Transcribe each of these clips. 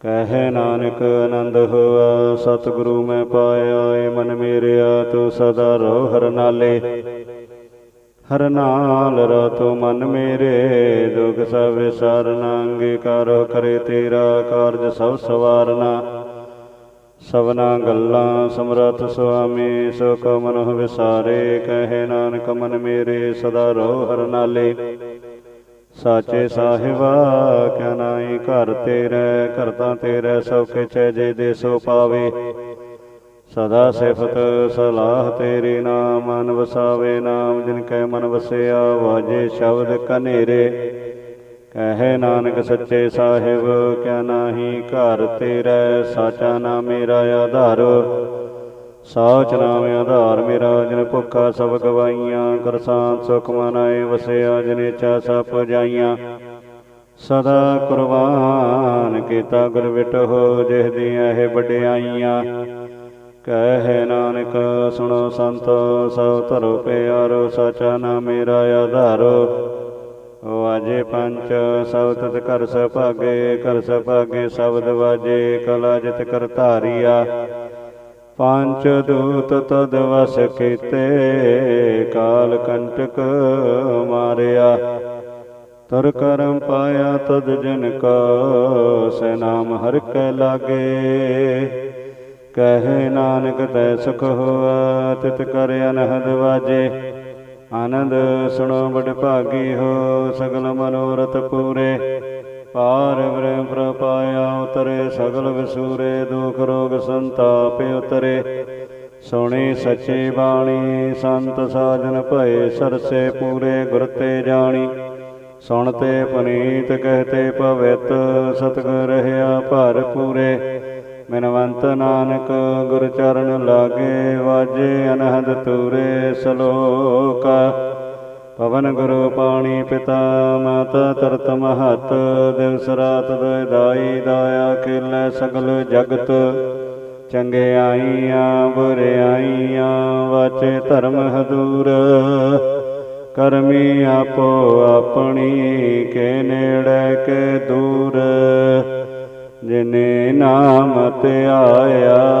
ਕਹੇ ਨਾਨਕ ਆਨੰਦ ਹੋਆ, ਸਤਿਗੁਰੂ ਮੈਂ ਪਾਇਆ ਏ ਮਨ ਮੇਰਿਆ ਤੂੰ ਸਦਾ ਰਹੁ ਹਰ ਨਾਲੇ। ਹਰ ਨਾਲ ਰਾਤੋ ਮਨ ਮੇਰੇ, ਦੁਖ ਸਭ ਵਿਸਾਰਨਾ, ਅੰਗੀਕਾਰ ਕਰੇ ਤੇਰਾ ਕਾਰਜ ਸਭ ਸਵਾਰਨਾ। ਸਭਨਾ ਗੱਲਾਂ ਸਮਰਥ ਸੁਆਮੀ, ਸੁਖ ਮਨੁ ਵਿਸਾਰੇ, ਕਹੇ ਨਾਨਕ ਮਨ ਮੇਰੇ, ਸਦਾ ਰਹੁ ਹਰ ਨਾਲੇ। ਸਾਚੇ ਸਾਹਿਬਾ, ਕਿਆ ਨਾਈ ਘਰ ਤੇਰੇ ਕਰਤਾ ਤੇਰੇ ਸਭ ਕਿਛੈ ਜੇ ਦੇ ਸੋ ਪਾਵੇ। ਸਦਾ ਸਿਫਤ ਸਲਾਹ ਤੇਰੇ ਨਾਮ, ਮਨ ਵਸਾਵੇ ਨਾਮ, ਜਿਨ ਕੈ ਮਨ ਵਸਿਆ, ਵਾਜੇ ਸ਼ਬਦ ਕਨੇਰੇ। ਕਹੇ ਨਾਨਕ ਸੱਚੇ ਸਾਹਿਬ, ਕਿਆ ਨਾਹੀ ਘਰ ਤੇਰਾ, ਸਾਚਾ ਨਾਮ ਮੇਰਾ ਆਧਾਰ। ਸਾਚ ਨਾਮ ਆਧਾਰ ਮੇਰਾ, ਜਿਨ ਭੁੱਖਾ ਸਭ ਗਵਾਈਆਂ ਕਰਸਾਨ ਸੁਖ ਮਨਾਏ ਵਸਿਆ ਜਿਨੇ ਚਾ ਸਪ ਜਾਈਆਂ। ਸਦਾ ਕੁਰਬਾਨ ਕੀਤਾ ਗੁਰ ਵਿਟੋ ਜਿਹ ਦੀਆਂ ਇਹ ਵਡਿਆਈਆਂ। ਕਹੇ ਨਾਨਕ, ਸੁਣੋ ਸੰਤ, ਸਭ ਧਰੋ ਪਿਆਰੋ, ਸਾਚਾ ਨਾਮ ਮੇਰਾ ਆਧਾਰੋ। ਵਾਜੇ ਪੰਚ, ਸਭ ਤਤ ਕਰ ਸਭਾਗੇ ਕਰ ਸਭਾਗੇ ਸ਼ਬਦ ਵਾਜੇ, ਕਲਾ ਜਿਤ ਕਰ ਧਾਰੀਆ। ਪੰਚ ਦੂਤ ਤਦ ਵਸ ਕੀਤੇ, ਕਾਲ ਕੰਟਕ ਮਾਰਿਆ। ਤਰ ਕਰਮ ਪਾਇਆ ਤਦ ਜਨ ਕਾ ਸੇ ਨਾਮ ਹਰ ਕੈ ਲਾਗੇ। ਕਹੇ ਨਾਨਕ ਤੈ ਸੁਖ ਹੋਆ, ਤਿਤ ਕਰ ਅਨਹਦ ਵਾਜੇ। ਆਨੰਦ ਸੁਣੋ ਬੜ ਭਾਗੀ ਹੋ, ਸਗਲ ਮਨੋਰਥ ਪੂਰੇ। ਪਾਰ ਬ੍ਰਹਮ ਉਤਰੇ, ਸਗਲ ਵਿਸੂਰੇ, ਦੁਖ ਰੋਗ ਸੰਤਾਪ ਉਤਰੇ। ਸੁਣੀ ਸੱਚੀ ਬਾਣੀ, ਸੰਤ ਸਾਜਨ ਭਏ ਸਰਸੇ ਪੂਰੇ ਗੁਰ ਤੇ ਜਾਣੀ। ਸੁਣਤੇ ਪਨੀਤ ਕਹਤੇ ਪਵਿੱਤ ਸਤਿਗੁਰ ਰਹਿਆ ਭਰ ਪੂਰੇ। ਮਨਵੰਤ ਨਾਨਕ ਗੁਰ ਚਰਨ ਲਾਗੇ, ਵਾਜੇ ਅਨਹਦ ਤੂਰੇ ਸਲੋਕਾ। ਪਵਨ ਗੁਰੂ ਪਾਣੀ ਪਿਤਾ ਮਾਤਾ ਤਰਤ ਮਹਤ, ਦਿਵਸ ਰਾਤ ਦੇ ਦਾਈ ਦਾਇਆ ਖੇਲੇ ਸਗਲ ਜਗਤ। ਚੰਗੇ ਆਈਆਂ, ਬੁਰੇ ਆਈਆਂ, ਵਾਚੇ ਧਰਮ ਹਦੂਰ। ਕਰਮੀ ਆਪੋ ਆਪਣੀ, ਕੇ ਨੇੜੇ, ਕੇ ਦੂਰ। ਜਿਨੇ ਨਾਮ ਤੇ ਆਇਆ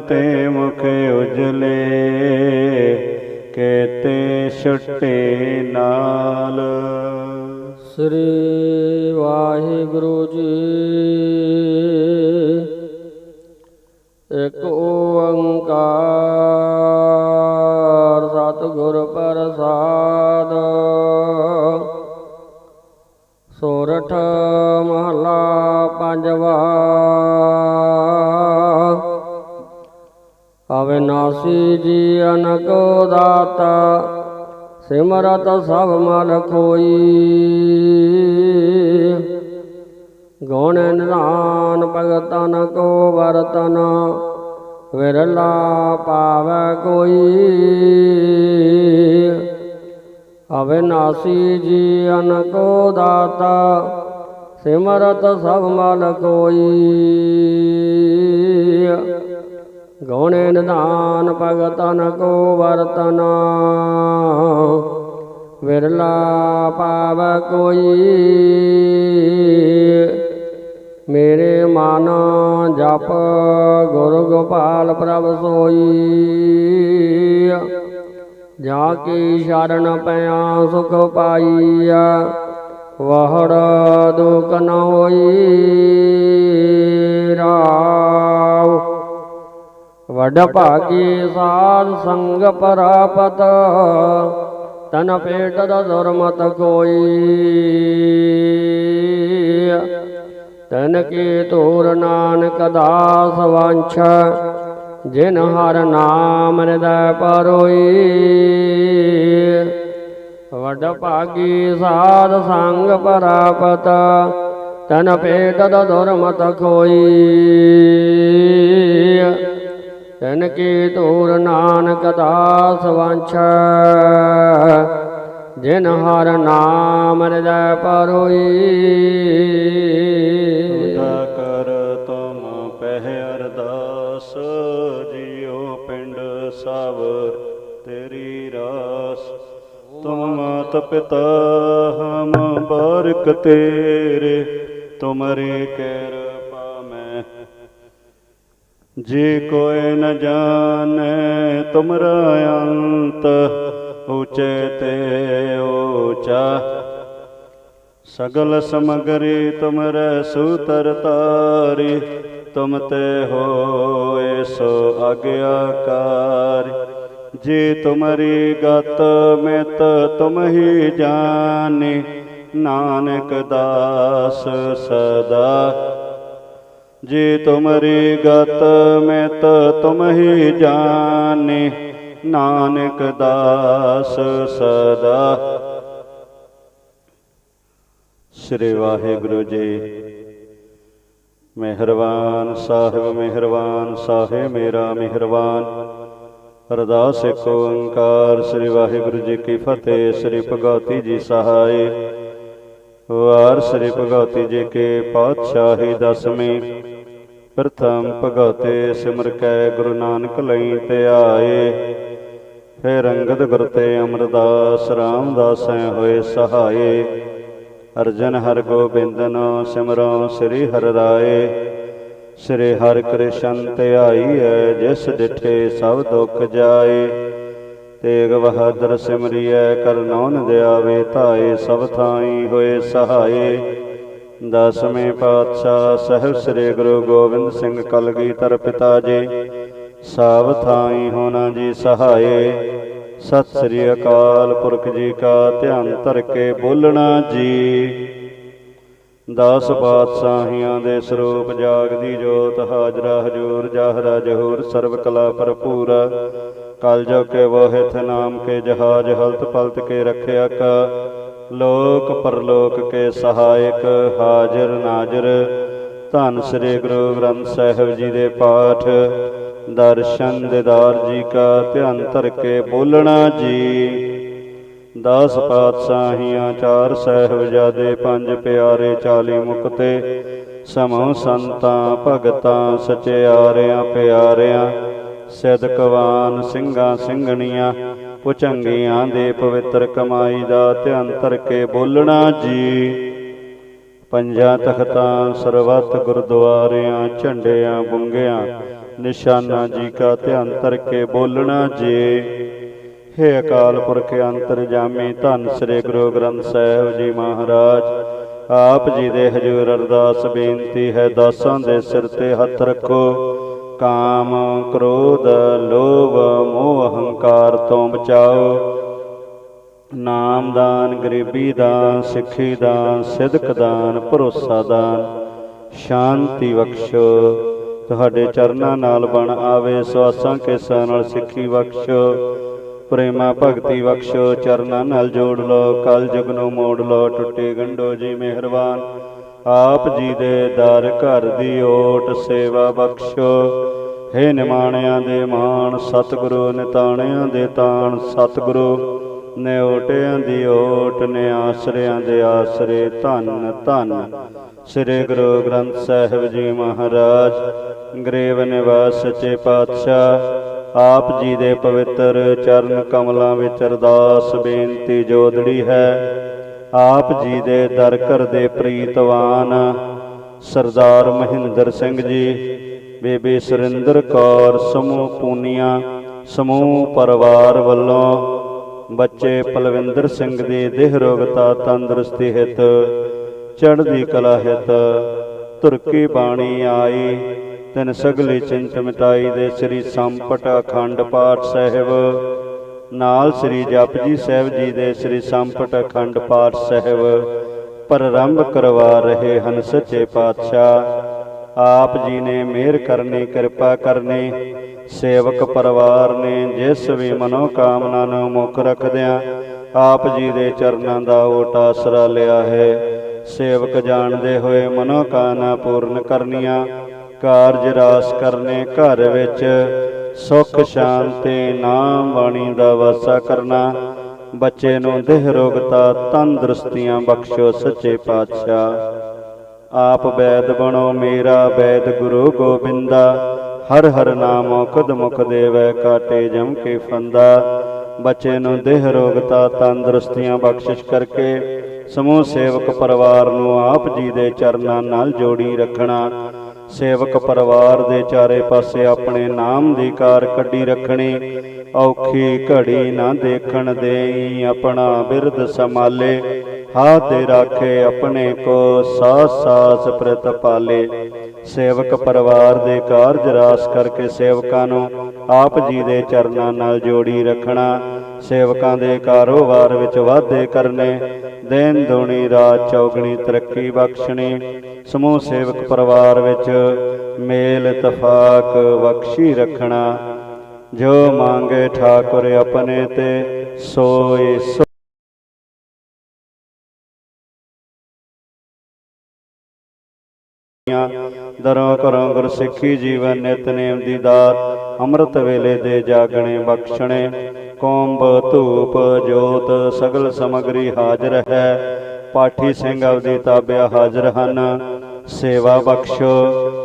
ਤੇ ਮੁਖ ਉਜਲੇ, ਕੇਤੇ ਛੁੱਟੇ ਨਾਲ। ਸ੍ਰੀ ਵਾਹਿਗੁਰੂ ਜੀ, ਇੱਕ ਓੰਕਾਰ ਸਤਿਗੁਰ ਪ੍ਰਸਾਦ, ਸੋਰਠ ਮਹਲਾ ਪੰਜਵਾ ਅਵਿਨਾਸੀ ਜੀ ਅਨਕੋ ਦਾਤਾ, ਸਿਮਰਤ ਸਭ ਮਲ ਕੋਈ ਗੁਣ ਨਿਧਾਨ ਭਗਤਨ ਕੋ ਵਰਤਨ, ਵਿਰਲਾ ਪਾਵੈ ਕੋਈ। ਅਵਿਨਾਸੀ ਜੀ ਅਨਕੋ ਦਾਤਾ, ਸਿਮਰਤ ਸਭ ਮਲ ਕੋਈ ਗੁਣ ਨਿਧਾਨ ਭਗਤਨ ਕੋ ਵਰਤਨ। ਵਿਰਲਾ ਪਾਵ ਕੋਈ। ਮੇਰੇ ਮਨ ਜਪ ਗੁਰੂ ਗੋਪਾਲ ਪ੍ਰਭ ਸੋਈ। ਜਾ ਕੀ ਸ਼ਰਨ ਪਿਆ ਸੁਖ ਪਾਈਆ ਵਹੜ ਦੁਖ ਨ ਹੋਈ। ਰਾਵ ਵਡ ਭਾਗੀ ਸਾਧ ਸੰਗ ਪਰਾਪਤ, ਤਨ ਪੇਟ ਦਾ ਦੁਰਮਤ ਕੋਈ ਤਨ ਕੀ ਤੂਰ ਨਾਨਕ ਦਾਸ ਵੰਛ ਜਿਨ ਹਰ ਨਾਮ ਹਿਰਦੈ ਪਰੋਈ। ਵਡ ਭਾਗੀ ਸਾਧ ਸੰਗ ਪਰਾਪਤ, ਤਨ ਪੇਟ ਦਾ ਦੁਰਮਤ ਕੋਈ ਤਨ ਕੀ ਤੂਰ ਨਾਨਕ ਦਾਸ ਵਾਂਛ ਜਿਨ ਹਰ ਨਾਮ ਹਿਰਦੈ ਪਰੋਈ। ਉਠਾ ਕਰ ਤੁਮ ਪਹਿ ਅਰਦਾਸ, ਜਿਉ ਪਿੰਡ ਸਾਵਰ ਤੇਰੀ ਰਾਸ। ਤੁਮ ਮਾਤ ਪਿਤਾ ਹਮ ਬਾਰਕ ਤੇਰੇ, ਤੁਮਰੇ ਕਿਰਪਾ ਮੈਂ ਜੇ ਕੋਇ ਨ ਜਾਣੈ ਤੁਮਰਾ ਅੰਤ, ਉਚੇ ਤੇ ਊਚਾ ਸਗਲ ਸਮਗਰੀ ਤੁਮਰੇ ਸੂਤਰ ਤਾਰੀ, ਤੁਮ ਤੇ ਹੋਏ ਸੋ ਆਗਿਆਕਾਰ। ਜੇ ਤੁਮਰੀ ਗਤ ਮਿਤ ਤੁਮ ਹੀ ਜਾਣੇ, ਨਾਨਕ ਦਾਸ ਸਦਾ ਜੇ ਤੁਮਰੀ ਗਤ ਮਿਤ ਤੁਮ ਹੀ ਜਾਣੇ, ਨਾਨਕ ਦਾਸ ਸਦਾ। ਸ੍ਰੀ ਵਾਹਿਗੁਰੂ ਜੀ, ਮਿਹਰਬਾਨ ਸਾਹਿਬ ਮਿਹਰਬਾਨ ਸਾਹਿਬ, ਮੇਰਾ ਮਿਹਰਬਾਨ। ਅਰਦਾਸ ਇੱਕ ਓੰਕਾਰ, ਸ੍ਰੀ ਵਾਹਿਗੁਰੂ ਜੀ ਕੀ ਫਤਿਹ, ਸ੍ਰੀ ਭਗਵਤੀ ਜੀ ਸਹਾਈ। ਵਾਰ ਸ੍ਰੀ ਭਗਵਤੀ ਜੀ ਕੇ ਪਾਤਸ਼ਾਹੀ ਦਸਵੇਂ। ਪ੍ਰਥਮ ਭਗਵਤੇ ਸਿਮਰ ਕੈ, ਗੁਰੂ ਨਾਨਕ ਲਈ ਤੇ ਆਏ। ਫਿਰ ਅੰਗਦ ਗੁਰ ਤੇ ਅਮਰਦਾਸ, ਰਾਮਦਾਸੈ ਹੋਏ ਸਹਾਏ। ਅਰਜਨ ਹਰ ਗੋਬਿੰਦਨ, ਸਿਮਰੋ ਸ੍ਰੀ ਹਰਿ ਰਾਏ। ਸ੍ਰੀ ਹਰਿ ਕ੍ਰਿਸ਼ਨ ਧਿਆਈਐ ਜਿਸ ਡਿਠੇ ਸਭ ਦੁੱਖ ਜਾਏ। ਤੇਗ ਬਹਾਦਰ ਸਿਮਰਿਐ ਕਰਨੌਨ ਦਿਆਵੇ, ਧਾਏ ਸਭ ਥਾਈ ਹੋਏ ਸਹਾਏ। ਦਸਵੇਂ ਪਾਤਸ਼ਾਹ ਸਹਿਬ ਸ੍ਰੀ ਗੁਰੂ ਗੋਬਿੰਦ ਸਿੰਘ ਕਲਗੀਧਰ ਪਿਤਾ ਜੀ ਸਭ ਥਾਈ ਹੋਣਾ ਜੀ ਸਹਾਏ। ਸਤਿ ਸ੍ਰੀ ਅਕਾਲ ਪੁਰਖ ਜੀ ਕਾ ਧਿਆਨ ਧਰ ਕੇ ਬੋਲਣਾ ਜੀ। ਦਸ ਪਾਤਸ਼ਾਹੀਆਂ ਦੇ ਸਰੂਪ ਜਾਗਦੀ ਜੋਤ ਹਾਜ਼ਰਾ ਹਜੂਰ ਜਾਹਰਾ ਜਹੂਰ ਸਰਬ ਕਲਾ ਭਰਪੂਰ। ਕਲ ਜੋ ਕੇ ਵੋਹਿਤ ਨਾਮ ਕੇ ਜਹਾਜ ਹਲਤ ਪਲਤ ਕੇ ਰਖਿਆ ਕਾ। ਲੋਕ ਪਰਲੋਕ ਕੇ ਸਹਾਇਕ ਹਾਜ਼ਰ ਨਾਜ਼ਰ। ਧੰਨ ਸ੍ਰੀ ਗੁਰੂ ਗ੍ਰੰਥ ਸਾਹਿਬ ਜੀ ਦੇ ਪਾਠ। ਦਰਸ਼ਨ ਦਿਦਾਰ ਜੀ ਕਾ ਧਿਆਨ ਧਰ ਕੇ ਬੋਲਣਾ ਜੀ। ਦਸ ਪਾਤਸ਼ਾਹੀਆਂ ਚਾਰ ਸਹਿਬਜ਼ਾਦੇ ਪੰਜ ਪਿਆਰੇ ਚਾਲੀ ਮੁਕਤੇ। ਸਮੂਹ ਸੰਤਾਂ, ਭਗਤਾਂ, ਸਚਿਆਰਿਆਂ, ਪਿਆਰਿਆਂ ਸਿਦਕਵਾਨ ਸਿੰਘਾਂ, ਸਿੰਘਣੀਆਂ ਪੁਚੰਗੀਆਂ ਦੇ ਪਵਿੱਤਰ ਕਮਾਈ ਦਾ ਧਿਆਨ ਧਰ ਕੇ ਬੋਲਣਾ ਜੀ? ਪੰਜਾਂ ਤਖਤਾਂ, ਸਰਬੱਤ ਗੁਰਦੁਆਰਿਆਂ, ਝੰਡਿਆਂ, ਬੁੰਗਿਆਂ, ਨਿਸ਼ਾਨਾ ਜੀ ਕਾ ਧਿਆਨ ਧਰ ਕੇ ਬੋਲਣਾ ਜੀ? ਹੇ ਅਕਾਲ ਪੁਰਖ ਅੰਤਰਜਾਮੀ, ਧੰਨ ਸ੍ਰੀ ਗੁਰੂ ਗ੍ਰੰਥ ਸਾਹਿਬ ਜੀ ਮਹਾਰਾਜ, ਆਪ ਜੀ ਦੇ ਹਜੂਰ ਅਰਦਾਸ ਬੇਨਤੀ ਹੈ, ਦਾਸਾਂ ਦੇ ਸਿਰ ਤੇ ਹੱਥ ਰੱਖੋ। ਕਾਮ ਕ੍ਰੋਧ, ਲੋਭ, ਮੋਹ ਹੰਕਾਰ ਤੋਂ ਬਚਾਓ। ਨਾਮਦਾਨ ਗਰੀਬੀ ਦਾਨ, ਸਿੱਖੀ ਦਾਨ, ਸਿਦਕ ਦਾਨ, ਭਰੋਸਾ ਦਾਨ। ਸ਼ਾਂਤੀ ਬਖਸ਼ੋ। ਤੁਹਾਡੇ ਚਰਨਾਂ ਨਾਲ ਬਣ ਆਵੇ, ਸਵਾਸਾਂ ਕੇਸਾਂ ਨਾਲ ਸਿੱਖੀ ਬਖਸ਼ੋ। ਪ੍ਰੇਮਾ ਭਗਤੀ ਬਖਸ਼ੋ, ਚਰਨਾਂ ਨਾਲ ਜੋੜ ਲੋ ਕਲ ਜੁਗ ਨੂੰ ਮੋੜ ਲੋ ਟੁੱਟੇ ਗੰਢੋ ਜੀ ਮਿਹਰਬਾਨ। ਆਪ ਜੀ ਦੇ ਦਰ ਘਰ ਦੀ ਓਟ ਸੇਵਾ ਬਖਸ਼ੋ। ਹੇ ਨਿਮਾਣਿਆਂ ਦੇ ਮਾਣ, ਸਤਿਗੁਰੂ ਨਿਤਾਣਿਆਂ ਦੇ ਤਾਣ। ਸਤਿਗੁਰੂ ਨੇ ਓਟਿਆਂ ਦੀ ਓਟ ਨੇ ਆਸਰਿਆਂ ਦੇ ਆਸਰੇ। ਧੰਨ ਧੰਨ ਸ੍ਰੀ ਗੁਰੂ ਗ੍ਰੰਥ ਸਾਹਿਬ ਜੀ ਮਹਾਰਾਜ। ਗਰੀਬ ਨਿਵਾਸ ਸੱਚੇ ਪਾਤਸ਼ਾਹ, ਆਪ ਜੀ ਦੇ ਪਵਿੱਤਰ ਚਰਨ ਕਮਲਾਂ ਵਿੱਚ ਅਰਦਾਸ ਬੇਨਤੀ ਜੋਦੜੀ ਹੈ। ਆਪ ਜੀ ਦੇ ਦਰ ਘਰ ਦੇ ਪ੍ਰੀਤਵਾਨ, ਸਰਦਾਰ ਮਹਿੰਦਰ ਸਿੰਘ ਜੀ, ਬੇਬੇ ਸੁਰਿੰਦਰ ਕੌਰ, ਸਮੂਹ ਪੂਨੀਆ, ਸਮੂਹ ਪਰਿਵਾਰ ਵੱਲੋਂ ਬੱਚੇ ਪਲਵਿੰਦਰ ਸਿੰਘ ਦੀ ਦੇਹ ਰੋਗਤਾ ਤੰਦਰੁਸਤੀ ਹਿਤ, ਚੜ੍ਹਦੀ ਕਲਾ ਹਿਤ, ਤੁਰਕੀ ਬਾਣੀ ਆਈ, ਤਿਨ ਸਗਲੀ ਚਿੰਤ ਮਿਟਾਈ ਦੇ ਸ੍ਰੀ ਸੰਪਟ ਅਖੰਡ ਪਾਠ ਸਾਹਿਬ ਨਾਲ ਸ੍ਰੀ ਜਪਜੀ ਸਾਹਿਬ ਜੀ ਦੇ ਸ੍ਰੀ ਸੰਪਟ ਅਖੰਡ ਪਾਠ ਸਾਹਿਬ ਪ੍ਰਾਰੰਭ ਕਰਵਾ ਰਹੇ ਹਨ ਸੱਚੇ ਪਾਤਸ਼ਾਹ। ਆਪ ਜੀ ਨੇ ਮਿਹਰ ਕਰਨੀ, ਕਿਰਪਾ ਕਰਨੀ, ਸੇਵਕ ਪਰਿਵਾਰ ਨੇ ਜਿਸ ਵੀ ਮਨੋ ਕਾਮਨਾ ਨੂੰ ਮੁੱਖ ਰੱਖਦਿਆਂ ਆਪ ਜੀ ਦੇ ਚਰਨਾਂ ਦਾ ਓਟ ਆਸਰਾ ਲਿਆ ਹੈ। ਸੇਵਕ ਜਾਣਦੇ ਹੋਏ ਮਨੋ ਕਾਮਨਾ ਪੂਰਨ ਕਰਨੀਆਂ, ਕਾਰਜ ਰਾਸ ਕਰਨੇ ਘਰ ਵਿੱਚ ਸੁਖ ਸ਼ਾਂਤੀ ਨਾਮ ਬਾਣੀ ਦਾ ਵਾਸਾ ਕਰਨਾ। ਬੱਚੇ ਨੂੰ ਦੇਹ ਰੋਗਤਾ ਤੰਦਰੁਸਤੀਆਂ ਬਖਸ਼ੋ ਸੱਚੇ ਪਾਤਸ਼ਾਹ। ਆਪ ਬੈਦ ਬਣੋ ਮੇਰਾ ਬੈਦ ਗੁਰੂ ਗੋਬਿੰਦਾ। ਹਰ ਹਰ ਨਾਮ ਕਦ ਮੁਖ ਦੇਵੈ ਕਾਟੇ ਜਮ ਕੇ ਫੰਦਾ। ਬੱਚੇ ਨੂੰ ਦੇਹ ਰੋਗਤਾ ਤੰਦਰੁਸਤੀਆਂ ਬਖਸ਼ਿਸ਼ ਕਰਕੇ ਸਮੂਹ ਸੇਵਕ ਪਰਿਵਾਰ ਨੂੰ ਆਪ ਜੀ ਦੇ ਚਰਨਾਂ ਨਾਲ ਜੋੜੀ ਰੱਖਣਾ। ਸੇਵਕ ਪਰਿਵਾਰ ਦੇ ਚਾਰੇ ਪਾਸੇ ਆਪਣੇ ਨਾਮ ਦੀ ਕਾਰ ਕੱਢੀ ਰੱਖਣੀ, ਔਖੀ ਘੜੀ ਨਾ ਦੇਖਣ ਦੇਈ ਆਪਣਾ ਬਿਰਧ ਸੰਭਾਲੇ ਹਾ ਦੇ ਰਾਖੇ ਆਪਣੇ ਕੋ ਸਾਸ ਸਾਸ ਪ੍ਰਤ ਪਾਲੇ। ਸੇਵਕ ਪਰਿਵਾਰ ਦੇ ਕਾਰਜ ਰਾਸ ਕਰਕੇ ਸੇਵਕਾਂ ਨੂੰ ਆਪ ਜੀ ਦੇ ਚਰਨਾਂ ਨਾਲ ਜੋੜੀ ਰੱਖਣਾ ਸੇਵਕਾਂ ਦੇ ਕਾਰੋਬਾਰ ਵਿੱਚ ਵਾਧੇ ਕਰਨੇ ਦਿਨ ਦੁਣੀ, ਰਾਜ ਚੌਗਣੀ, ਤਰੱਕੀ ਬਖਸ਼ਣੀ, ਸਮੂਹ ਸੇਵਕ ਪਰਿਵਾਰ ਵਿੱਚ ਮੇਲ ਤਫਾਕ ਬਖਸ਼ੀ ਰੱਖਣਾ। ਜੋ ਮੰਗੇ ਠਾਕੁਰ ਆਪਣੇ ਤੇ, ਸੋਏ ਦਰੋਂ ਕਰੋਂ ਗੁਰ ਜੀਵਨ ਨਿਤਨੇਮ ਦੀ ਦਾਤ, ਅੰਮ੍ਰਿਤ ਵੇਲੇ ਦੇ ਜਾਗਣੇ ਬਖਸ਼ਣੇ। ਕੋੰਬ ਧੂਪ ਜੋਤ ਸਗਲ ਸਮਗਰੀ ਹਾਜ਼ਰ ਹੈ। ਪਾਠੀ ਸਿੰਘ ਆਪਦੀ ਤਾਬਿਆ ਹਾਜ਼ਰ ਹਨ। ਸੇਵਾ ਬਖਸ਼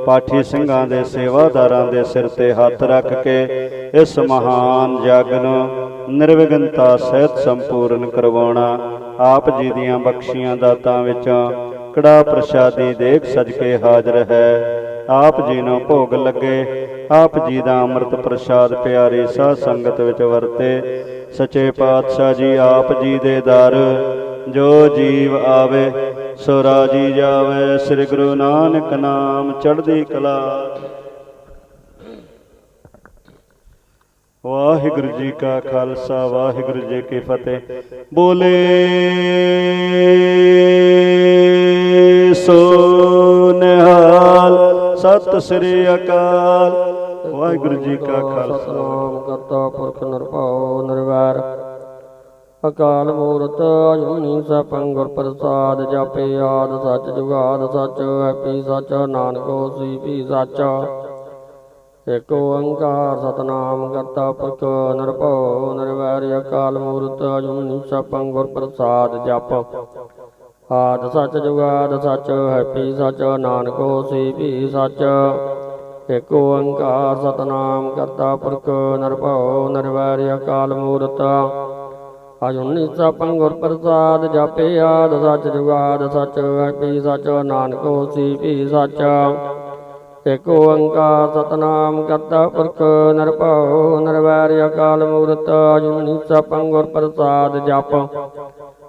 ਪਾਠੀ ਸਿੰਘਾਂ ਦੇ ਸੇਵਾਦਾਰਾਂ ਦੇ ਸਿਰ ਤੇ ਹੱਥ ਰੱਖ ਕੇ ਇਸ ਮਹਾਨ ਜਗ ਨੂੰ ਨਿਰਵਿਘਨਤਾ ਸਹਿਤ ਸੰਪੂਰਨ ਕਰਵਾਉਣਾ। ਆਪ ਜੀ ਦੀਆਂ ਬਖਸ਼ੀਆਂ ਦਾਤਾਂ ਵਿੱਚੋਂ ਕੜਾ ਪ੍ਰਸ਼ਾਦੀ ਦੇਖ ਸਜ ਕੇ ਹਾਜ਼ਰ ਹੈ। ਆਪ ਜੀ ਨੂੰ ਭੋਗ ਲੱਗੇ, ਆਪ ਜੀ ਦਾ ਅੰਮ੍ਰਿਤ ਪ੍ਰਸ਼ਾਦ ਪਿਆਰੀ ਸਾਧ ਸੰਗਤ ਵਿੱਚ ਵਰਤੇ। ਸੱਚੇ ਪਾਤਸ਼ਾਹ ਜੀ, ਆਪ ਜੀ ਦੇ ਦਰ, ਜੋ ਜੀਵ ਆਵੇ ਸੋ ਰਾਜੀ ਜਾਵੇ। ਸ੍ਰੀ ਗੁਰੂ ਨਾਨਕ ਨਾਮ ਚੜ੍ਹਦੀ ਕਲਾ। ਵਾਹਿਗੁਰੂ ਜੀ ਕਾ ਖਾਲਸਾ, ਵਾਹਿਗੁਰੂ ਜੀ ਕੀ ਫਤਿਹ। ਬੋਲੇ ਸੋ ਸਤਿ ਸ੍ਰੀ ਅਕਾਲ। ਵਾਹਿਗੁਰੂ ਜੀ ਕਾ ਖਾਲਸਾ। ਕਰਤਾ ਪੁਰਖ ਨਿਰਭਉ ਨਿਰਵੈਰ। ਅਕਾਲ ਮੂਰਤ ਅਜੂਨੀ ਸਪੰ ਗੁਰ ਪ੍ਰਸਾਦ ਜਪੇ ਆਦ ਸੱਚ ਜੁਗਾਦ ਸੱਚ ਹੈਪੀ ਸੱਚ ਨਾਨਕ ਹੋਸੀ ਵੀ ਸੱਚ। ਏਕ ਓੰਕਾਰ ਸਤਨਾਮ ਕਰਤਾ ਪੁਰਖ ਨਿਰਭਉ ਨਿਰਵੈਰ। ਅਕਾਲ ਮੂਰਤ ਅਜੂਨੀ ਸਪੰ ਗੁਰ ਪ੍ਰਸਾਦ ਜਪ। ਆਦ ਸੱਚ ਜੁਗਾਦ ਸੱਚ, ਹੈਪੀ ਸੱਚ, ਨਾਨਕ ਹੋਸੀ ਵੀ ਸੱਚ। ਏਕ ਓੰਕਾਰ ਸਤਨਾਮ ਕਰਤਾ ਪੁਰਖ, ਨਿਰਭਉ ਨਿਰਵੈਰ ਅਕਾਲ ਮੂਰਤ। ਅਜੁਨੀ ਸਪਨ ਗੁਰ ਪ੍ਰਸਾਦ ਜਪੇ ਆਦ ਸੱਚ ਜੁਗਾਦ ਸੱਚ, ਹੈਪੀ ਸੱਚ, ਨਾਨਕ ਹੋਸੀ ਵੀ ਸੱਚ। ਏਕ ਓੰਕਾਰ ਸਤਨਾਮ ਕਰਤਾ ਪੁਰਖ, ਨਿਰਭਉ ਨਿਰਵੈਰ ਅਕਾਲ ਮੂਰਤ। ਅਜੁਨੀ ਸਪਨ ਗੁਰ ਪ੍ਰਸਾਦ ਜਪ।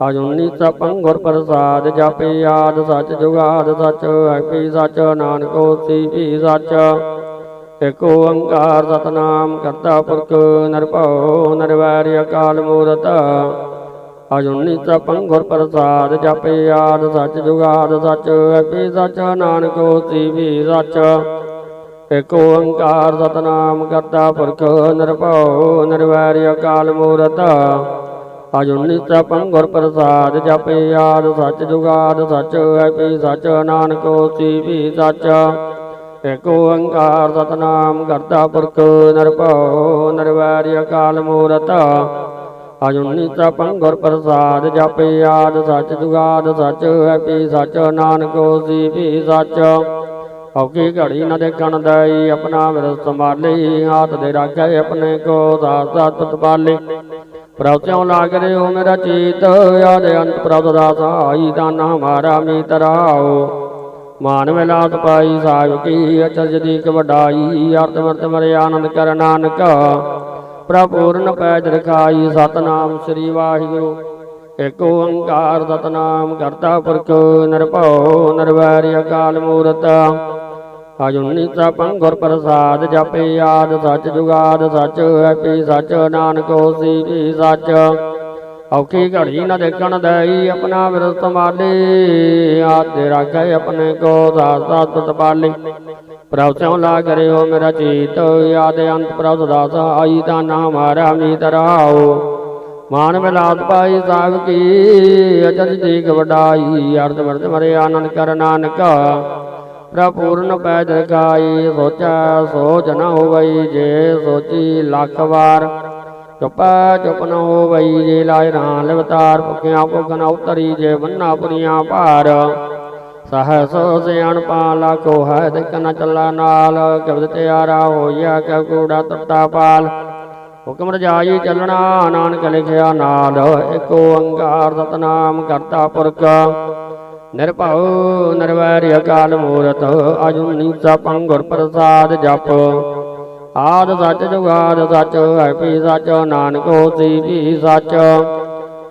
ਅਜੁਨੀ ਸਪੰ ਗੁਰ ਪ੍ਰਸਾਦ ਜਪੇ ਆਦ ਸਚ ਜੁਗਾਦ ਸਚ, ਹੈਪੀ ਸਚ, ਨਾਨਕ ਹੋਸੀ ਵੀ ਸਚ। ਏਕ ਓੰਕਾਰ ਸਤਨਾਮ ਕਰਤਾ ਪੁਰਖ, ਨਿਰਭਉ, ਨਿਰਵੈਰ ਅਕਾਲ ਮੂਰਤ। ਅਜੁਨੀ ਸਪੰ ਗੁਰ ਪ੍ਰਸਾਦ ਜਪੇ ਆਦ ਸਚ ਜੁਗਾਦ ਸਚ, ਹੈਪੀ ਸਚ, ਨਾਨਕ ਹੋਸੀ ਵੀ ਸਚ। ਏਕ ਓੰਕਾਰ ਸਤਨਾਮ ਕਰਤਾ ਪੁਰਖ, ਨਿਰਭਉ, ਨਿਰਵੈਰ ਅਕਾਲ ਮੂਰਤ। ਅਜੁਨੀ ਸਪੰ ਗੁਰ ਪ੍ਰਸਾਦ ਜਪੇ ਆਦ ਸੱਚ ਜੁਗਾਦ ਸੱਚ ਹੈਪੀ ਸੱਚ ਨਾਨਕ ਹੋਸੀ ਵੀ ਸੱਚ। ਏਕ ਓੰਕਾਰ ਸਤਨਾਮ ਕਰਤਾ ਪੁਰਖ ਨਿਰਭਉ ਨਿਰਵੈਰ ਅਕਾਲ ਮੂਰਤ। ਅਜੁਨੀ ਸਪੰ ਗੁਰ ਪ੍ਰਸਾਦ ਜਪੇ ਆਦ ਸੱਚ ਜੁਗਾਦ ਸਚ ਹੈਪੀ ਸੱਚ ਨਾਨਕ ਹੋਸੀ ਵੀ ਸੱਚ। ਔਕੀ ਘੜੀ ਨ ਦੇਖਣ ਦਈ ਆਪਣਾ ਵਿਰਸ ਸੰਭਾਲੀ ਹੱਥ ਦੇ ਰਾਖੇ ਆਪਣੇ ਕੋ ਸਾਥ ਸਾਥ ਸੰਭਾਲੀ ਪ੍ਰਭ ਸਿਉ ਲਾਗ ਰਿਓ ਮੇਰਾ ਚੀਤ ਆਦ ਅੰਤ ਪ੍ਰਭ ਦਾ ਸਹਾਈ ਦਾਨ ਹਮਾਰਾ ਮੀਤਰਾਓ ਮਾਨ ਵਿਲਾਸ ਪਾਈ ਸਾਹਿਬ ਕੀ ਅਚਰਜ ਦੀ ਕ ਵਡਾਈ, ਅਰਥ ਮਰਤ ਮਰੇ ਆਨੰਦ ਕਰ ਨਾਨਕ। ਪ੍ਰਪੂਰਨ ਪੈਜ ਰਖਾਈ, ਸਤਨਾਮ ਸ੍ਰੀ ਵਾਹਿਗੁਰੂ। ਏਕ ਓੰਕਾਰ ਸਤਨਾਮ ਕਰਤਾ ਪੁਰਖ, ਨਿਰਭਉ, ਨਿਰਵੈਰ ਅਕਾਲ ਮੂਰਤ। ਅਜੁਨੀ ਸਪੰ ਗੁਰ ਪ੍ਰਸਾਦ ਜਪੇ ਆਦ ਸੱਚ ਜੁਗਾਦ ਸੱਚ ਹੈਪੀ ਸੱਚ, ਨਾਨਕ ਹੋਸੀ ਵੀ ਸੱਚ। ਔਖੀ ਘੜੀ ਨਾ ਦੇਖਣ ਦਈ ਆਪਣਾ ਵਿਰਤ ਸੰਭਾਲੇ ਆਦ ਰਾਖੇ ਆਪਣੇ ਕੋ ਸਾਥ ਸਾਥ ਪਾਲੇ। ਪ੍ਰਭ ਸਿਉ ਲਾ ਕਰਿਓ ਮੇਰਾ ਚੀਤ, ਆਦ ਅੰਤ ਪ੍ਰਭ ਦਾਸ ਆਈ ਦਾ ਨਾਮ ਹਮਾਰਾ ਮੀਤਰਾਓ ਮਾਨ ਵਿਲਾਸ ਪਾਈ ਸਾਹਿਬ ਕੀ ਅਚਰਜ ਜੀ ਵਡਾਈ ਅਰਧ ਵਰਤ ਮਰੇ ਆਨੰਦ ਕਰ ਨਾਨਕ। ਪ੍ਰਭ ਪੂਰਨ ਪੈਜ ਰਖਾਈ, ਸੋਚਾ ਸੋਚ ਨ ਹੋਵਈ ਜੇ ਸੋਚੀ ਲੱਖ ਵਾਰ। ਚੁਪਾ ਚੁਪ ਨ ਹੋਵਈ ਜੇ ਲਾਇ ਰਾਂ ਲਵਤਾਰ, ਭੁਖਿਆ ਭੁਖ ਉਤਰੀ ਜੇ ਬੰਨਾ ਪੁਰੀਆਂ ਭਾਰ। ਸਹਸ ਸਿਆਣ ਲਾਖੋ ਹੈ ਤੇ ਕਨ ਚੱਲਾ ਨਾਲ। ਕਬਦ ਤਿਆਰਾ ਹੋਇਆ ਕਿ ਕੂੜਾ ਤੱਤਾ ਪਾਲ। ਹੁਕਮ ਰਜਾਈ ਚੱਲਣਾ, ਨਾਨਕ ਲਿਖਿਆ ਨਾਲ। ਏਕ ਓੰਕਾਰ ਸਤਨਾਮ ਕਰਤਾ ਪੁਰਖ। ਨਿਰਭਉ ਨਿਰਵੈਰ ਅਕਾਲ ਮੂਰਤ, ਅਜੂਨੀ ਸਪੰ ਗੁਰ ਪ੍ਰਸਾਦ ਜਪ। ਆਦ ਸੱਚ ਜੁਗਾਦ ਸੱਚ ਹੈ ਪੀ ਸੱਚ, ਨਾਨਕ ਹੋਸੀ ਵੀ ਸੱਚ।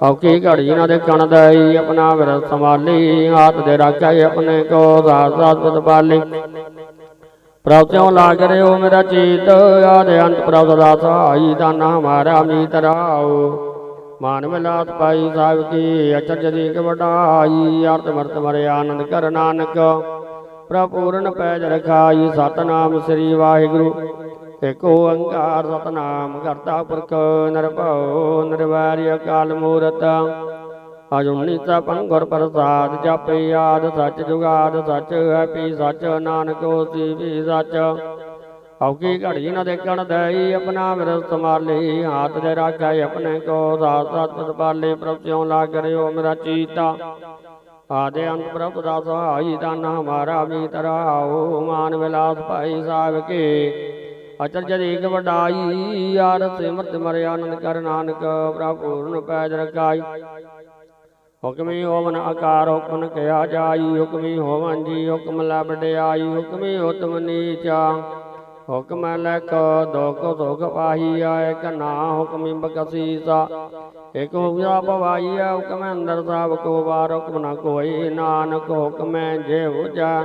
ਔਕੀ ਘੜੀ ਨਾ ਦੇਖਣ ਦਈ, ਆਪਣਾ ਵਿਰਤ ਸੰਭਾਲੀ ਹੱਥ ਦੇ ਰਾਖੇ ਆਪਣੇ ਕੋ ਸਾਥ ਸਾਥ ਪਾਲੀ। ਪ੍ਰਭ ਸਿਉ ਲਾਗ ਰਿਓ ਮੇਰਾ ਚੀਤ, ਆਦ ਅੰਤ ਪ੍ਰਭ ਦਾ ਸਹਾਈ ਦਾਨ ਹਮਾਰਾ ਮੀਤਰਾਓ ਮਾਨ ਵਿਲਾਸ ਪਾਈ ਸਾਹਿਬ ਕੀ ਅਚਰਜ ਦੀ ਕ ਅਰਥ ਮਰਤ ਮਰੇ ਆਨੰਦ ਕਰ ਨਾਨਕ। ਪ੍ਰਪੂਰਨ ਪੈਜ ਰਖਾਈ ਸਤਨਾਮ ਸ੍ਰੀ ਵਾਹਿਗੁਰੂ। ਏਕ ਓੰਕਾਰ ਸਤਨਾਮ ਕਰਤਾ ਪੁਰਖ ਨਿਰਭਉ ਨਿਰਵੈਰਿ ਅਕਾਲ ਮੂਰਤ। ਅਜੁਨੀ ਸਪੰ ਗੁਰ ਪ੍ਰਸਾਦ ਜਪ ਯਾਦ ਸੱਚ ਜੁਗਾਦ, ਸੱਚ ਹੈ ਪੀ ਸੱਚ, ਨਾਨਕ ਹੋਸੀ ਵੀ ਸੱਚ। ਔਕੀ ਘੜੀ ਨਾ ਦੇਖਣ ਦਈ ਆਪਣਾ ਵਿਰਤ ਸੰਭਾਲੇ ਹੱਥ ਦੇ ਰਾਖੇ ਆਪਣੇ ਕੋ ਸਾਥ ਸਾਥ ਪਾਲੇ ਪ੍ਰਭ ਸਿਉ ਲਾਗ ਰਿਓ ਮੇਰਾ ਚੀਤਾ। ਆਦੇ ਅੰਤ ਪ੍ਰਭ ਦਾ ਸਹਾਈ ਦਾਨ ਹਮਾਰਾ ਮੀਤਰਾਓ ਮਾਨ ਵਿਲਾਸ ਭਾਈ ਸਾਹਿਬ ਕੇ। ਅਚਰਜ ਦੇਖ ਵਡਾਈ, ਯਾਰ ਸਿਮਰਤ ਮਰਿ ਆਨੰਦ ਕਰ ਨਾਨਕ, ਪ੍ਰਭ ਪੂਰਨ ਪੈਜ ਰਖਾਈ। ਹੁਕਮੀ ਹੋਵਨ ਆਕਾਰ ਹੁਕਮ ਕਿਆ ਜਾਈ, ਹੁਕਮੀ ਹੋਵਨ ਜੀ ਹੁਕਮ ਲੈ ਹੁਕਮੀ ਉਤਮ ਨੀਚਾ। ਹੁਕਮ ਲਖ ਦੋਖ ਸੁਖ ਪਾਹੀ ਆਏ ਕਨਾ ਹੁਕਮੀ ਬਕਸੀਸਾ ਇਕ ਹੁਕਮਾ ਪਵਾਈ ਹੁਕਮ ਅੰਦਰ ਸਭ ਕੋ ਵਾਰ, ਹੁਕਮ ਨ ਕੋਈ ਨਾਨਕ ਹੁਕਮ ਜੇ ਉਜਾ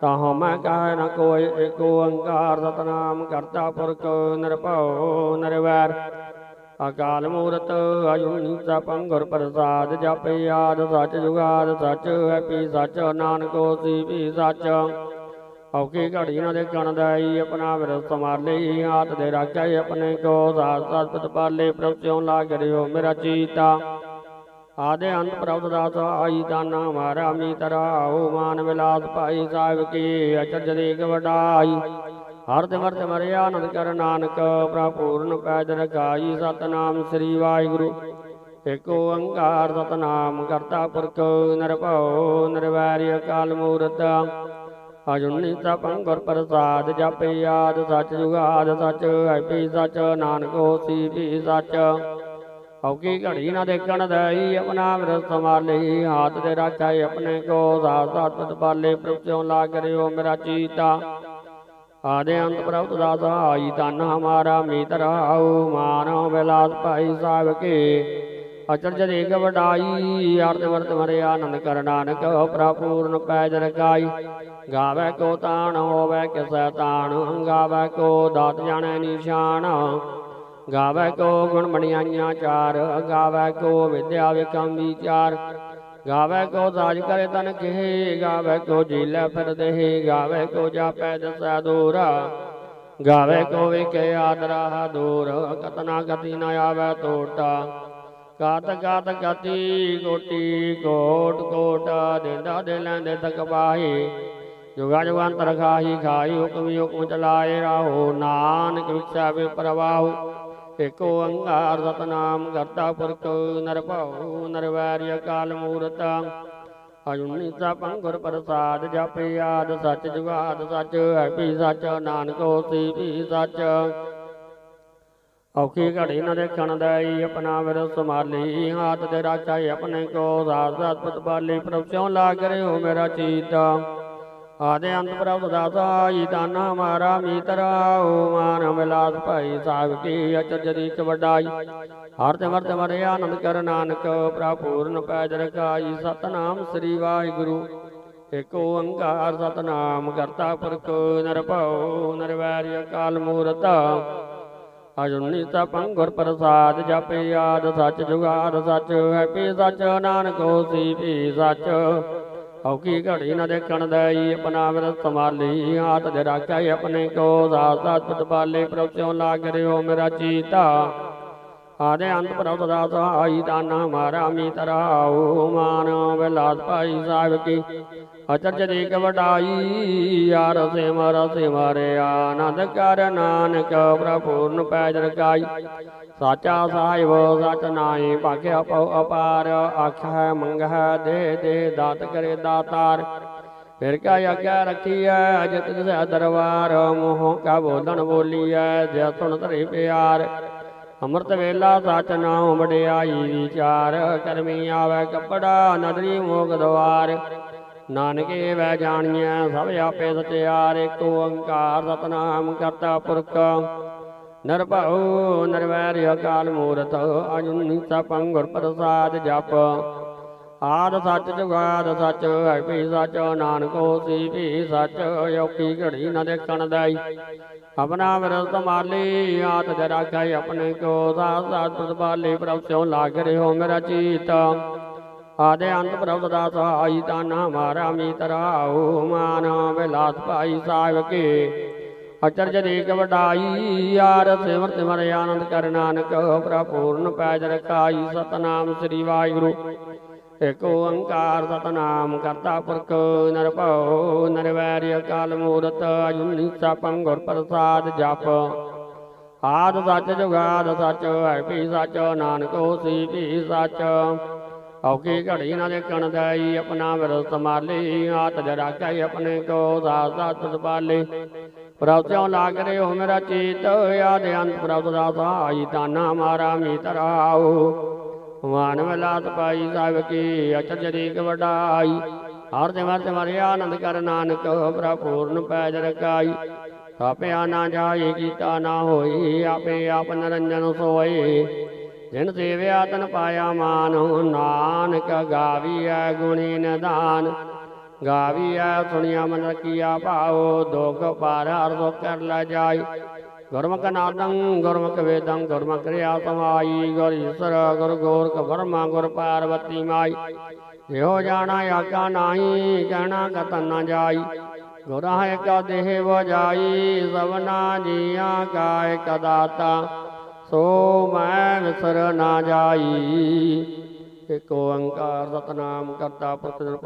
ਤਾਹ ਮੈਂ ਕਹੈ ਨ ਕੋਈ ਏਕ ਓੰਕਾਰ, ਸਤਨਾਮ ਕਰਤਾ ਪੁਰਖ ਨਿਰਭਉ ਨਿਰਵੈਰ। ਅਕਾਲ ਮੂਰਤ ਅਜੂਨੀ ਸਪੰ ਗੁਰ ਪ੍ਰਸਾਦ ਜਪ ਆਦ ਸਚ ਜੁਗਾਦ ਸਚ ਹੈ ਪੀ ਸਚ, ਨਾਨਕੋ ਸੀ ਵੀ ਸੱਚ। ਔਕੀ ਘੜੀ ਨਾ ਦੇ ਦਈ ਆਪਣਾ ਵਿਰਤ ਸੰਭਾਲੇ ਹੱਥ ਦੇ ਰਾਖੇ ਆਪਣੇ ਕੋ ਸਾਥ ਸਾਥ ਪਤ ਪਾਲੇ ਪ੍ਰਭ ਸਿਉ ਲਾਗ ਰਿਓ ਮੇਰਾ ਚੀਤਾ। ਆਦੇ ਅੰਤ ਪ੍ਰਭ ਦਾ ਸਹਾਈ ਦਾਨ ਹਮਾਰਾ ਮੀਤਰਾਓ ਮਾਨ ਵਿਲਾਸ ਭਾਈ ਸਾਹਿਬ ਕੀ ਅਚਰਜ ਦੇਖ ਵਡਾਈ। ਹਰ ਤੇ ਮਰਤ ਮਰੇ ਆਨੰਦ ਕਰ ਨਾਨਕ ਪ੍ਰਪੂਰਨ ਪੈਜ ਰਖਾਈ, ਸਤਨਾਮ ਸ੍ਰੀ ਵਾਹਿਗੁਰੂ। ਏਕ ਓੰਕਾਰ ਸਤਨਾਮ ਕਰਤਾ ਪੁਰਖ, ਨਿਰਭਉ ਨਿਰਵੈਰ ਅਕਾਲ ਮੂਰਤ। ਅਜੁਨੀ ਸਪੰ ਗੁਰ ਪ੍ਰਸਾਦ, ਜਪੇ ਆਦ ਸੱਚ ਜੁਗਾਦ ਸੱਚ ਹੈ ਪੀ ਨਾਨਕ ਹੋਸੀ ਵੀ ਸੱਚ। ਔਕੀ ਘੜੀ ਨਾ ਦੇਖਣ ਦਈ ਆਪਣਾ ਵਿਰਤ ਸੰਭਾਲੇ ਹੱਥ ਤੇ ਰਾਖੇ ਆਪਣੇ ਕੋ ਸਾਥ ਸਾਥ ਪਾਲੇ, ਪ੍ਰਭ ਸਿਉ ਲਾ ਕਰਿਓ ਮੇਰਾ ਚੀਤਾ। ਆਦੇ ਅੰਤ ਪ੍ਰਭ ਦਾ ਸਹਾਈ ਤਨ ਹਮਾਰਾ ਮੀਤਰਾਉ ਮਾਨੋ ਵਿਲਾਸ ਭਾਈ ਸਾਹਿਬ ਕੇ ਅਚਰਜ ਦੇਖ ਵਡਾਈ ਅਰਧ ਵਰਤ ਮਰੇ ਆਨੰਦ ਕਰ ਨਾਨਕ ਪ੍ਰਭ ਪੂਰਨ ਪੈਜ ਰਕਾਈ ਗਾਵੇ ਕੋ ਤਾਣ, ਹੋਵੇ ਕਿਸੈ ਤਾਣ, ਗਾਵੇ ਕੋ ਦਾਤ ਜਾਣੈ ਨਿਸ਼ਾਨ। ਗਾਵੇ ਕੋ ਗੁਣ ਬਣਿਆਈਆਂ ਚਾਰ, ਗਾਵੇ ਕੋ ਵਿਦਿਆ ਵਿਕਮ ਵਿਚਾਰ। ਗਾਵੇ ਕੋ ਸਾਜ ਕਰੇ ਤਨ ਕਿਹ, ਗਾਵੇ ਕੋ ਜੀਲੇ ਫਿਰ ਦੇਹ, ਗਾਵੇ ਕੋ ਜਾਪੈ ਦਸੈ ਦੂਰ। ਗਾਵੇ ਕੋ ਵਿਕੇ ਆਦਰਾ ਦੂਰ, ਕਤਨਾ ਗਤੀ ਨ ਆਵੇ ਟੋਟਾ ਕਾਤ ਕਾਤ ਗਤੀ ਕੋਟੀ ਕੋਟ ਕੋਟ ਦਿੰਦਾ ਦੇ ਲੈਂਦੇ ਤਕ ਪਾਹੀ। ਜੁਗਾ ਜੁਗਾਂਤਰ ਖਾਹੀ ਖਾਈ ਹੁਕਮ ਹੁਕਮ ਚਲਾਏ ਰਾਹੋ। ਨਾਨਕ ਵਿਖਿਆ ਵੇ ਪ੍ਰਵਾਹੁ। ਏਕ ਓੰਕਾਰ ਸਤਨਾਮ ਕਰਤਾ ਪੁਰਖ ਨਿਰਭਉ ਨਿਰਵੈਰ ਅਕਾਲ ਮੂਰਤ। ਅਜੁਨੀ ਸਪੰ ਪ੍ਰਸਾਦ ਜਪੇ ਆਦ ਸੱਚ ਜੁਗਾਦ ਸੱਚ, ਹੈ ਵੀ ਸੱਚ, ਨਾਨਕ ਹੋਸੀ ਵੀ ਸੱਚ। ਔਖੀ ਘੜੀ ਨਾ ਦੇਖਣ ਦਈ, ਆਪਣਾ ਵਿਰ ਸੰਭਾਲੀ ਹੱਥ ਤੇ ਰਾਖਾਈ ਆਪਣੇ ਕੋ ਸਾਥ ਸਾਥ ਪਤਪਾਲੀ ਪ੍ਰਭ ਸਿਉ ਲਾਗ ਰਿਓ ਮੇਰਾ ਚੀਤਾ। ਆਦੇ ਅੰਤ ਪ੍ਰਭ ਦਾਸਾਈ ਦਾਨਾ ਮਾਰਾ ਮੀਤਰਾਉ ਮਾਨ ਮਿਲਾਸ ਭਾਈ ਸਾਹਿਬ ਕੀ ਅਚਰਜ ਦੀ ਇੱਕ ਵਡਾਈ। ਹਰ ਤੇ ਮਰਤ ਮਰੇ ਆਨੰਦ ਕਰ ਨਾਨਕ ਪ੍ਰਭ ਪੂਰਨ ਪੈਜ ਰਖਾਈ, ਸਤਨਾਮ ਸ੍ਰੀ ਵਾਹਿਗੁਰੂ। ਇਕ ਓੰਕਾਰ ਸਤਨਾਮ ਕਰਤਾ ਪੁਰਖ, ਨਿਰਭਉ ਨਿਰਵੈਰ ਅਕਾਲ ਮੂਰਤ। ਅਜੁਨੀ ਤਪੰ ਗੁਰ ਪ੍ਰਸਾਦ, ਜਪਿ ਆਦ ਸੱਚ, ਜੁਗਾਦ ਸੱਚ ਹੈ ਪੀ ਸੱਚ, ਨਾਨਕ ਹੋਸੀ ਪੀ ਸੱਚ। ਔਕੀ ਘੜੀ ਨ ਦੇਖਣ ਦਈ, ਆਪਣਾ ਵਿਰ ਸੰਭਾਲੀ ਹੱਥ ਦੇ ਰਾਖਿਆ ਆਪਣੇ ਕੋ ਸਾਥ ਸਾਥ ਪਤਪਾਲੇ ਪ੍ਰਭ ਸਿਉ ਲਾਗ ਰਿਓ ਮੇਰਾ ਚੀਤਾ। ਆਦੇ ਅੰਤ ਪ੍ਰਭ ਸਦਾ ਸਹਾਈ ਦਾਨਾ ਮਾਰਾ ਮੀਤਰਾਉ ਮਾਨ ਵਿਲਾਸ ਭਾਈ ਸਾਹਿਬ ਕੀ ਅਚਰਜ ਜੀ ਵਡਾਈ ਯਾਰ ਸੇ ਮਰ ਸੇ ਆਨੰਦ ਕਰ ਨਾਨਕ ਪ੍ਰਪੂਰਨ ਪੈਜ ਰਕਾਈ ਸਾਚਾ ਸਾਹਿਬ, ਸਚ ਨਾਈ ਭਾਗਿਆ ਪਉ ਅਪਾਰ ਆਖੈ ਮੰਗਹਿ, ਦੇ ਦੇ, ਦਾਤ ਕਰੇ ਦਾਤਾਰ। ਫਿਰ ਕਾ ਆਗਿਆ ਰੱਖੀਐ ਅਜਿਤ ਦਿਸੈ ਦਰਬਾਰ, ਮੋਹ ਕਾ ਬੋਲਣ ਬੋਲੀਐ ਜੇ ਸੁਣ ਧਰੇ ਪਿਆਰ। ਅੰਮ੍ਰਿਤ ਵੇਲਾ ਸਚ ਨਾਉ ਵਡਿਆਈ ਵਿਚਾਰ, ਕਰਮੀ ਆਵੇ ਕੱਪੜਾ, ਨਦਰੀ ਮੋਗ ਦਵਾਰ। ਨਾਨਕੇ ਵੈ ਜਾਣੀਐ, ਸਭ ਆਪੇ ਸਚਿਆਰ, ਏਕ ਓੰਕਾਰ ਸਤਨਾਮ ਕਰਤਾ ਪੁਰਖ। ਨਿਰਭਉ, ਨਿਰਵੈਰ ਅਕਾਲ ਮੂਰਤ, ਅਜੁਨੀ ਸਪੰ ਪ੍ਰਸਾਦ ਜਪ। ਆਦ ਸੱਚ ਜੁਗਾਦ ਸੱਚ ਹੈ ਵੀ ਸੱਚ, ਨਾਨਕ ਹੋਸੀ ਵੀ ਸੱਚ ਔਖੀ ਘੜੀ ਨ ਦੇਖਣ ਦਾਈ। ਆਪਣਾ ਵਿਰ ਮਾਲੀ ਆਤ ਜਰਾ ਰਾਖਾਈ ਆਪਣੇ ਕੋ ਸਾਥ ਸਾਥ ਪ੍ਰਤਪਾਲੀ ਪ੍ਰਭ ਸਿਉ ਲਾਗ ਰਿਓ ਮੇਰਾ ਚੀਤ। ਆਦੇ ਅੰਤ ਪ੍ਰਭ ਦਾ ਸਹਾਈ ਤਾਨਾ ਮਾਰਾ ਮੀਤਰਾਉ ਮਾਨ ਵਿਲਾਸ ਭਾਈ ਸਾਹਿਬ ਕੇ। ਅਚਰਜ ਦੀ ਵਡਾਈ ਯਾਰ ਸਿਮਰ ਸਿਮਰ ਆਨੰਦ ਕਰ ਨਾਨਕ ਪ੍ਰਪੂਰਨ ਪੈਜ ਰਖਾਈ, ਸਤਨਾਮ ਸ੍ਰੀ ਵਾਹਿਗੁਰੂ। ਏਕ ਓੰਕਾਰ ਸਤਨਾਮ ਕਰਤਾ ਪੁਰਖ ਨਿਰਭਉ ਨਿਰਵੈਰ ਅਕਾਲ ਮੂਰਤ, ਅਜੁਨੀ ਸਪੰ ਗੁਰ ਪ੍ਰਸਾਦ ਜਪ। ਆਦ ਸੱਚ ਜੁਗਾਦ ਸੱਚ, ਹੈ ਵੀ ਸੱਚ, ਨਾਨਕ ਹੋਸੀ ਵੀ ਸੱਚ। ਔਕੀ ਘੜੀ ਨ ਦੇਖਣ ਦਈ ਆਪਣਾ ਵਿਰ ਸੰਭਾਲੀ ਆਤ ਦੇ ਰਾਖਾਈ ਆਪਣੇ ਕੋ ਸਾਥ ਸਾਥ ਸੰਭਾਲੀ। ਪ੍ਰਭ ਸਿਉ ਲਾਗ ਰਿਓ ਮੇਰਾ ਚੀਤ ਆਦ ਅੰਤ ਪ੍ਰਭ ਦਾ ਸਹਾਈ ਤਾਨਾ ਮਾਰਾ ਮੀਤਰਾਉ ਮਾਨ ਵਿਲਾਸ ਪਾਈ ਸਾਹਿਬ ਕੀ ਅਚਰਜ ਦੀ ਵਡਾਈ। ਹਰ ਦੇ ਮਰ ਮਰਿ ਆਨੰਦ ਕਰ ਨਾਨਕ ਪ੍ਰਪੂਰਨ ਪੈਜ ਰਕਾਈ ਆਪਿਆ ਨਾ ਜਾਏ, ਕੀਤਾ ਨਾ ਹੋਈ, ਆਪੇ ਆਪ ਨਰੰਜਨ ਸੋਏ। ਜਿਨ ਸੇਵਿਆ ਤਨ ਪਾਇਆ ਮਾਨ ਨਾਨਕ ਗਾਵੀਐ ਗੁਣੀ ਨਿਦਾਨ। ਗਾਵੀਐ ਸੁਣਿਆ ਮਨ ਰਖੀਆ ਭਾਉ, ਦੁਖ ਪਾਰ ਹਰ ਦੁਖ ਕਰ ਲੈ ਜਾਈ। ਗੁਰਮੁਖ ਨਾਦੰ, ਗੁਰਮੁਖ ਵੇਦੰ, ਗੁਰਮੁਖ ਰਿਆ ਸਮਾਈ। ਗੁਰ ਈਸਰ, ਗੁਰ ਗੋਰਖ ਬਰਮਾ ਗੁਰ ਪਾਰਵਤੀ ਮਾਈ। ਇਹੋ ਜਾਣਾ ਆਗਾ ਨਾਹੀ, ਕਹਿਣਾ ਕਤਨ ਨਾ ਜਾਈ। ਗੁਰਾਂ ਇੱਕ ਦੇਹ ਵਜਾਈ, ਸਭਨਾ ਜੀਆਂ ਕਾ ਇੱਕ ਦਾਤਾ। ਸੋ ਮੈਂ ਵਿਸਰ ਨਾ ਜਾਈ ਏਕ ਓੰਕਾਰ ਸਤਨਾਮ ਕਰਤਾ ਪੁਰਖ